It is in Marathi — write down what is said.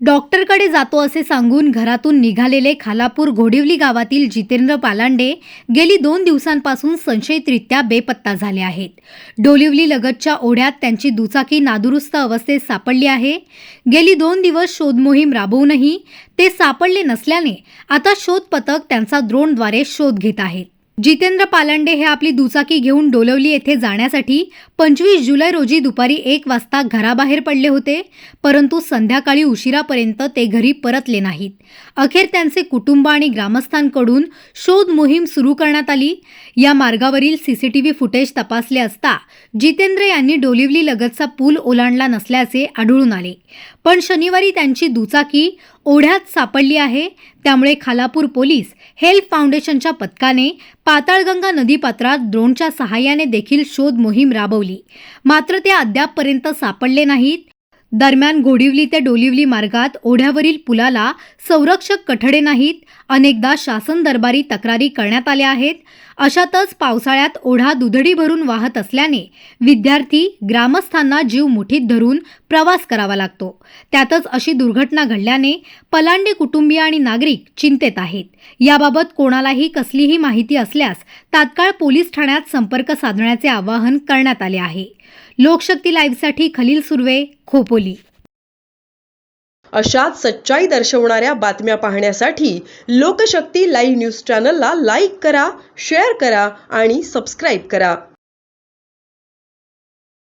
डॉक्टरकडे जातो असे सांगून घरातून निघालेले खालापूर घोडिवली गावातील जितेंद्र पालांडे गेली दोन दिवसांपासून संशयितरित्या बेपत्ता झाले आहेत. डोलिवली लगतच्या ओढ्यात त्यांची दुचाकी नादुरुस्त अवस्थेत सापडली आहे. गेली दोन दिवस शोधमोहीम राबवूनही ते सापडले नसल्याने आता शोध पथक त्यांचा ड्रोनद्वारे शोध घेत आहेत. जितेंद्र पालंडे हे आपली दुचाकी घेऊन डोलवली येथे जाण्यासाठी पंचवीस जुलै रोजी दुपारी एक वाजता घराबाहेर पडले होते परंतु संध्याकाळी उशिरापर्यंत ते घरी परतले नाहीत. अखेर त्यांचे कुटुंब आणि ग्रामस्थांकडून शोध मोहीम सुरू करण्यात आली. या मार्गावरील सीसीटीव्ही फुटेज तपासले असता जितेंद्र यांनी डोलिवली लगतचा पूल ओलांडला नसल्याचे आढळून आले. पण शनिवारी त्यांची दुचाकी ओढ्यात सापडली आहे. त्यामुळे खालापूर पोलीस हेल्प फाउंडेशनच्या पथकाने पाताळगंगा नदीपात्रात ड्रोनच्या सहाय्याने देखील शोध मोहीम राबवली. मात्र ते अद्यापपर्यंत सापडले नाहीत. दरम्यान घोडिवली ते डोलिवली मार्गात ओढ्यावरील पुलाला संरक्षक कठडे नाहीत अनेकदा शासन दरबारी तक्रारी करण्यात आल्या आहेत. अशातच पावसाळ्यात ओढा दुधडी भरून वाहत असल्याने विद्यार्थी ग्रामस्थांना जीव मुठीत धरून प्रवास करावा लागतो. त्यातच अशी दुर्घटना घडल्याने पलांडे कुटुंबीय आणि नागरिक चिंतेत आहेत. याबाबत कोणालाही कसलीही माहिती असल्यास तात्काळ पोलीस ठाण्यात संपर्क साधण्याचे आवाहन करण्यात आले आहे. लोकशक्ती लाईव्हसाठी खलील सुर्वे खोपोली. अशाच सच्चाई दर्शवणाऱ्या बातम्या पाहण्यासाठी लोकशक्ती लाईव्ह न्यूज चॅनलला लाईक करा शेअर करा आणि सबस्क्राईब करा.